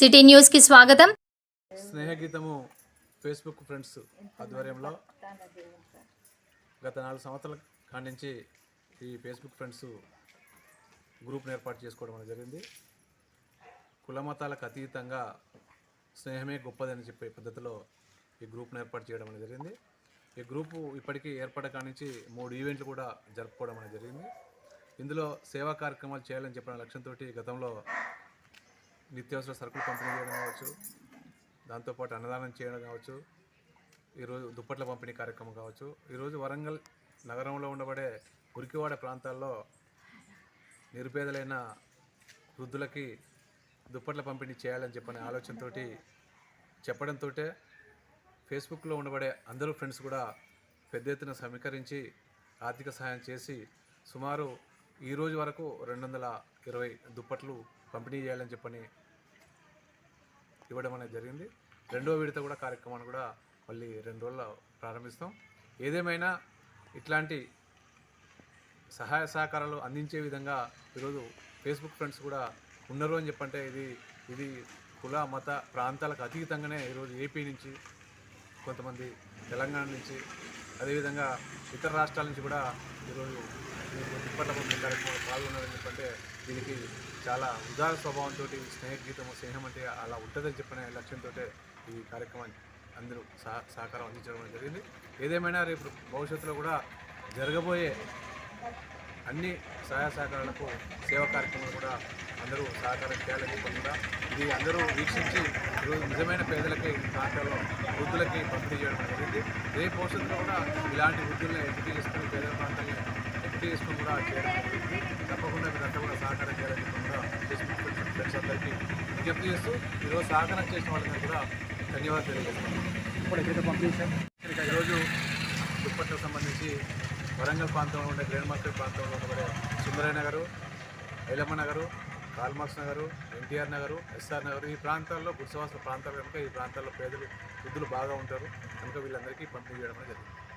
City న్యూస్కి స్వాగతం. స్నేహగీతము Facebook friends ఆధ్వర్యంలో గత నాలుగు సంవత్సరాల కాడి నుంచి ఈ ఫేస్బుక్ ఫ్రెండ్స్ గ్రూప్ను ఏర్పాటు చేసుకోవడం అనేది జరిగింది. కుల మతాలకు అతీతంగా స్నేహమే గొప్పదని చెప్పే పద్ధతిలో ఈ గ్రూప్ను ఏర్పాటు చేయడం అనేది జరిగింది. ఈ గ్రూపు ఇప్పటికీ ఏర్పడ నుంచి మూడు ఈవెంట్లు కూడా జరుపుకోవడం అనేది జరిగింది. ఇందులో సేవా కార్యక్రమాలు చేయాలని చెప్పిన లక్ష్యంతో గతంలో నిత్యావసర సరుకులు పంపిణీ చేయడం కావచ్చు దాంతోపాటు అన్నదానం చేయడం కావచ్చు ఈరోజు దుప్పట్ల పంపిణీ కార్యక్రమం కావచ్చు. ఈరోజు వరంగల్ నగరంలో ఉండబడే ఉరికివాడ ప్రాంతాల్లో నిరుపేదలైన వృద్ధులకి దుప్పట్ల పంపిణీ చేయాలని చెప్పని ఆలోచనతో చెప్పడంతో ఫేస్బుక్లో ఉండబడే అందరూ ఫ్రెండ్స్ కూడా పెద్ద ఎత్తున సమీకరించి ఆర్థిక సహాయం చేసి సుమారు ఈరోజు వరకు రెండు వందల ఇరవై దుప్పట్లు పంపిణీ చేయాలని చెప్పని ఇవ్వడం అనేది జరిగింది. రెండో విడత కూడా కార్యక్రమాన్ని కూడా మళ్ళీ రెండు రోజుల్లో ప్రారంభిస్తాం. ఏదేమైనా ఇట్లాంటి సహాయ సహకారాలు అందించే విధంగా ఈరోజు ఫేస్బుక్ ఫ్రెండ్స్ కూడా ఉన్నారు అని చెప్పంటే ఇది ఇది కుల మత ప్రాంతాలకు అతీతంగానే ఈరోజు ఏపీ నుంచి కొంతమంది తెలంగాణ నుంచి అదేవిధంగా ఇతర రాష్ట్రాల నుంచి కూడా ఈరోజు చేపట్ల దుప్పట్ల పంపిణీ కార్యక్రమంలో పాల్గొన్నారని చెప్పంటే దీనికి చాలా ఉదార స్వభావంతో స్నేహ గీతము స్నేహం అంటే అలా ఉంటుందని చెప్పిన లక్ష్యంతో ఈ కార్యక్రమాన్ని అందరూ సహ సహకారం అందించడం జరిగింది. ఏదేమైనా రేపు భవిష్యత్తులో కూడా జరగబోయే అన్ని సహాయ సహకారాలకు సేవా కార్యక్రమాలు కూడా అందరూ సహకారం చేయాలని కూడా ఇది అందరూ వీక్షించి ఈరోజు నిజమైన పేదలకి ప్రాంతాల్లో వృద్ధులకి పంపిణీ చేయడం జరిగింది. రేపు భవిష్యత్తులో కూడా ఇలాంటి వృద్ధుల్ని ఎంపిక చేసుకుని పేద ప్రాంతాన్ని చేసుకుని కూడా చేయడం జరిగింది తప్పకుండా మీరంతా కూడా సహకారం చేయాలని కూడా ఫేస్బుక్ ఫ్రెండ్స్ అందరికీ విజ్ఞప్తి చేస్తూ ఈరోజు సహకారం చేసిన వాళ్ళకి కూడా ధన్యవాదాలు తెలియజేస్తున్నాను. ఇప్పుడు ఎక్కడైతే పంపించాం ఈరోజు దుప్పట్లకు సంబంధించి వరంగల్ ప్రాంతంలో ఉండే గ్రేడ్ మార్కెట్ ప్రాంతంలో ఉండబడే సుందరయ్య నగరు ఐలమ్మ నగరు కాల్మాక్స్ నగరు ఎన్టీఆర్ నగరు ఎస్ఆర్ నగరు ఈ ప్రాంతాల్లో గుడిసవాస ప్రాంతాలు కనుక ఈ ప్రాంతాల్లో పేదలు వృద్ధులు బాగా ఉంటారు. కనుక వీళ్ళందరికీ పంపిణీ చేయడం జరిగింది.